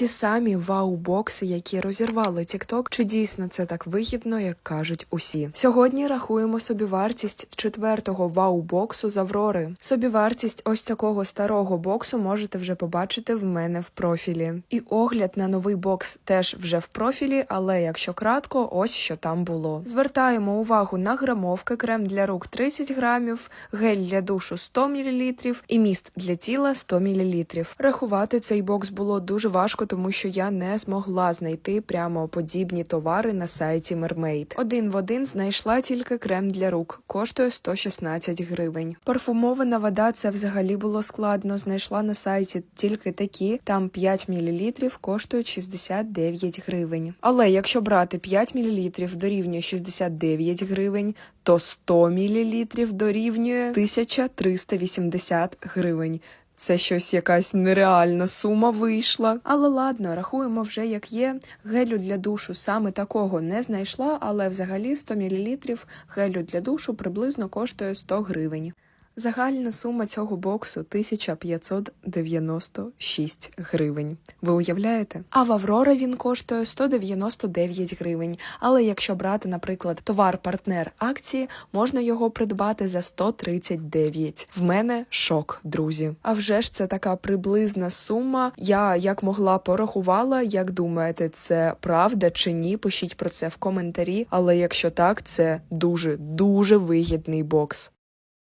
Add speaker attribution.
Speaker 1: Ті самі вау-бокси, які розірвали TikTok, чи дійсно це так вигідно, як кажуть усі. Сьогодні рахуємо собівартість четвертого вау-боксу з Аврори. Собівартість ось такого старого боксу можете вже побачити в мене в профілі. І огляд на новий бокс теж вже в профілі, але якщо кратко, ось що там було. Звертаємо увагу на грамовки, крем для рук 30 грамів, гель для душу 100 мл і міст для тіла 100 мл. Рахувати цей бокс було дуже важко, тому що я не змогла знайти прямо подібні товари на сайті Mermaid. Один в один знайшла тільки крем для рук, коштує 116 гривень. Парфумована вода це взагалі було складно. Знайшла на сайті тільки такі, там 5 мл коштують 69 гривень. Але якщо брати 5 мл дорівнює 69 гривень, то 100 мл дорівнює 1380 гривень. Це щось якась нереальна сума вийшла. Але ладно, рахуємо вже як є. Гелю для душу саме такого не знайшла, але взагалі 100 мл гелю для душу приблизно коштує 100 гривень. Загальна сума цього боксу 1596 гривень. Ви уявляєте? А в Аврора він коштує 199 гривень. Але якщо брати, наприклад, товар-партнер акції, можна його придбати за 139. В мене шок, друзі. А вже ж це така приблизна сума. Я як могла порахувала. Як думаєте, це правда чи ні? Пишіть про це в коментарі. Але якщо так, це дуже дуже вигідний бокс.